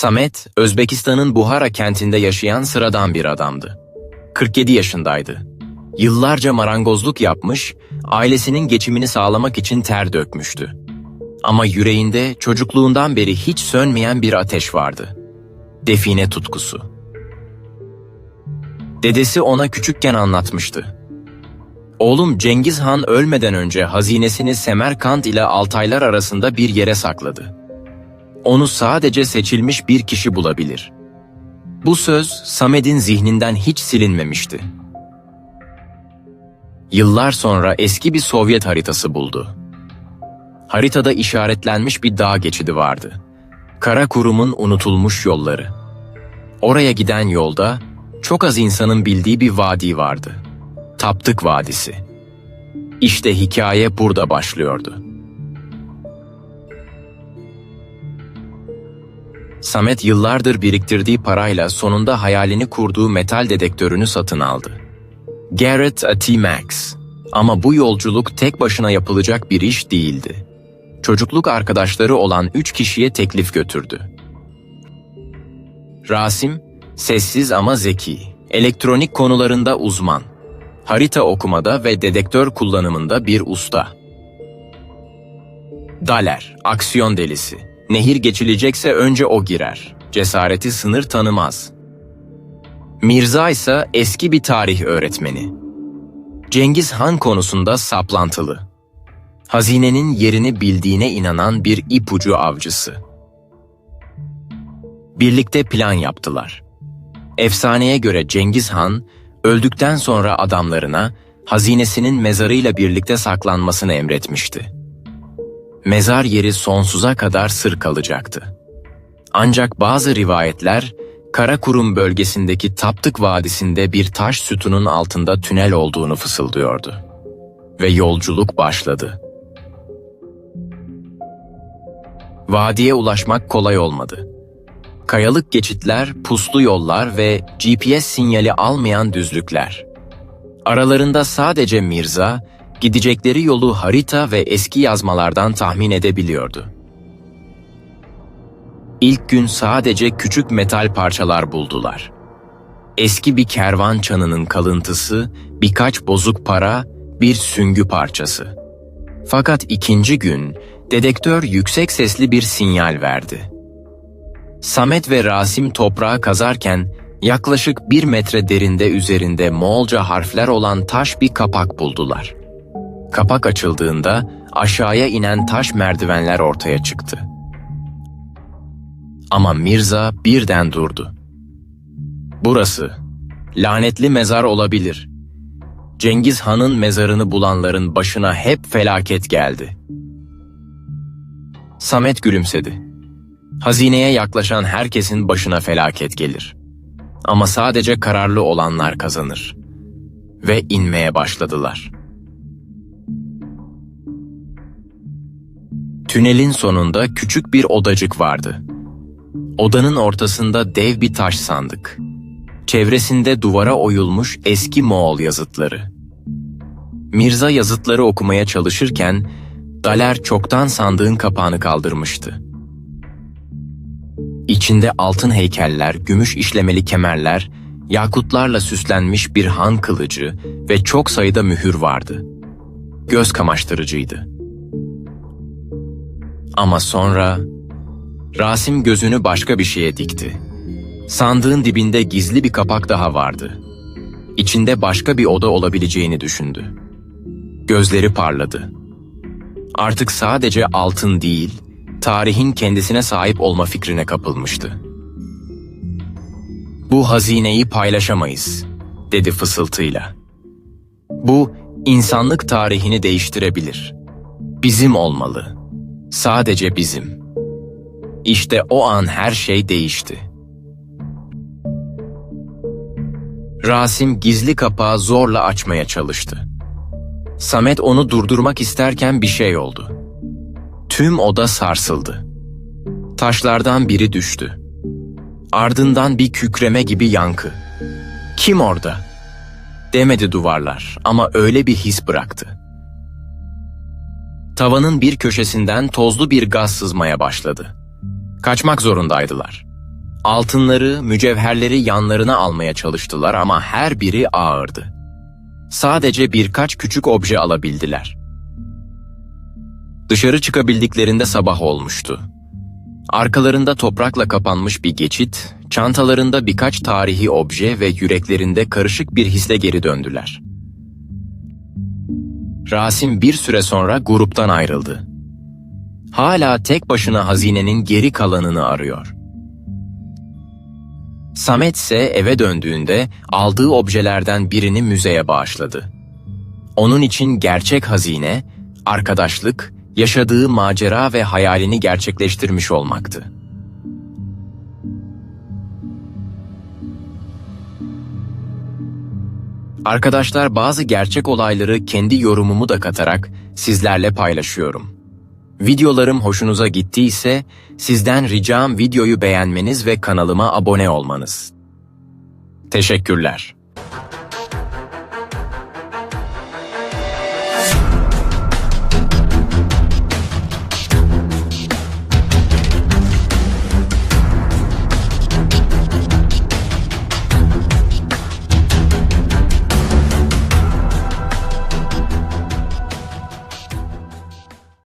Samet, Özbekistan'ın Buhara kentinde yaşayan sıradan bir adamdı. 47 yaşındaydı. Yıllarca marangozluk yapmış, ailesinin geçimini sağlamak için ter dökmüştü. Ama yüreğinde çocukluğundan beri hiç sönmeyen bir ateş vardı. Define tutkusu. Dedesi ona küçükken anlatmıştı. Oğlum Cengiz Han ölmeden önce hazinesini Semerkant ile Altaylar arasında bir yere sakladı. Onu sadece seçilmiş bir kişi bulabilir. Bu söz Samet'in zihninden hiç silinmemişti. Yıllar sonra eski bir Sovyet haritası buldu. Haritada işaretlenmiş bir dağ geçidi vardı. Kara kurumun unutulmuş yolları. Oraya giden yolda çok az insanın bildiği bir vadi vardı. Taptık Vadisi. İşte hikaye burada başlıyordu. Samet yıllardır biriktirdiği parayla sonunda hayalini kurduğu metal dedektörünü satın aldı. Garrett T-Max. Ama bu yolculuk tek başına yapılacak bir iş değildi. Çocukluk arkadaşları olan üç kişiye teklif götürdü. Rasim, sessiz ama zeki, elektronik konularında uzman, harita okumada ve dedektör kullanımında bir usta. Daler, aksiyon delisi, nehir geçilecekse önce o girer, cesareti sınır tanımaz. Mirza ise eski bir tarih öğretmeni. Cengiz Han konusunda saplantılı. Hazinenin yerini bildiğine inanan bir ipucu avcısı. Birlikte plan yaptılar. Efsaneye göre Cengiz Han, öldükten sonra adamlarına hazinesinin mezarıyla birlikte saklanmasını emretmişti. Mezar yeri sonsuza kadar sır kalacaktı. Ancak bazı rivayetler, Karakurum bölgesindeki Taptık Vadisi'nde bir taş sütunun altında tünel olduğunu fısıldıyordu. Ve yolculuk başladı. Vadiye ulaşmak kolay olmadı. Kayalık geçitler, puslu yollar ve GPS sinyali almayan düzlükler. Aralarında sadece Mirza, gidecekleri yolu harita ve eski yazmalardan tahmin edebiliyordu. İlk gün sadece küçük metal parçalar buldular. Eski bir kervan çanının kalıntısı, birkaç bozuk para, bir süngü parçası. Fakat ikinci gün dedektör yüksek sesli bir sinyal verdi. Samet ve Rasim toprağı kazarken yaklaşık bir metre derinde üzerinde Moğolca harfler olan taş bir kapak buldular. Kapak açıldığında aşağıya inen taş merdivenler ortaya çıktı. Ama Mirza birden durdu. Burası, lanetli mezar olabilir. Cengiz Han'ın mezarını bulanların başına hep felaket geldi. Samet gülümsedi. Hazineye yaklaşan herkesin başına felaket gelir. Ama sadece kararlı olanlar kazanır. Ve inmeye başladılar. Tünelin sonunda küçük bir odacık vardı. Odanın ortasında dev bir taş sandık. Çevresinde duvara oyulmuş eski Moğol yazıtları. Mirza yazıtları okumaya çalışırken Daler çoktan sandığın kapağını kaldırmıştı. İçinde altın heykeller, gümüş işlemeli kemerler, yakutlarla süslenmiş bir han kılıcı ve çok sayıda mühür vardı. Göz kamaştırıcıydı. Ama sonra Rasim gözünü başka bir şeye dikti. Sandığın dibinde gizli bir kapak daha vardı. İçinde başka bir oda olabileceğini düşündü. Gözleri parladı. Artık sadece altın değil, tarihin kendisine sahip olma fikrine kapılmıştı. Bu hazineyi paylaşamayız, dedi fısıltıyla. Bu, insanlık tarihini değiştirebilir. Bizim olmalı. Sadece bizim. İşte o an her şey değişti. Rasim gizli kapağı zorla açmaya çalıştı. Samet onu durdurmak isterken bir şey oldu. Tüm oda sarsıldı. Taşlardan biri düştü. Ardından bir kükreme gibi yankı. Kim orada? Demedi duvarlar ama öyle bir his bıraktı. Tavanın bir köşesinden tozlu bir gaz sızmaya başladı. Kaçmak zorundaydılar. Altınları, mücevherleri yanlarına almaya çalıştılar ama her biri ağırdı. Sadece birkaç küçük obje alabildiler. Dışarı çıkabildiklerinde sabah olmuştu. Arkalarında toprakla kapanmış bir geçit, çantalarında birkaç tarihi obje ve yüreklerinde karışık bir hisle geri döndüler. Rasim bir süre sonra gruptan ayrıldı. Hala tek başına hazinenin geri kalanını arıyor. Samet ise eve döndüğünde aldığı objelerden birini müzeye bağışladı. Onun için gerçek hazine, arkadaşlık, yaşadığı macera ve hayalini gerçekleştirmiş olmaktı. Arkadaşlar bazı gerçek olayları kendi yorumumu da katarak sizlerle paylaşıyorum. Videolarım hoşunuza gittiyse sizden ricam videoyu beğenmeniz ve kanalıma abone olmanız. Teşekkürler.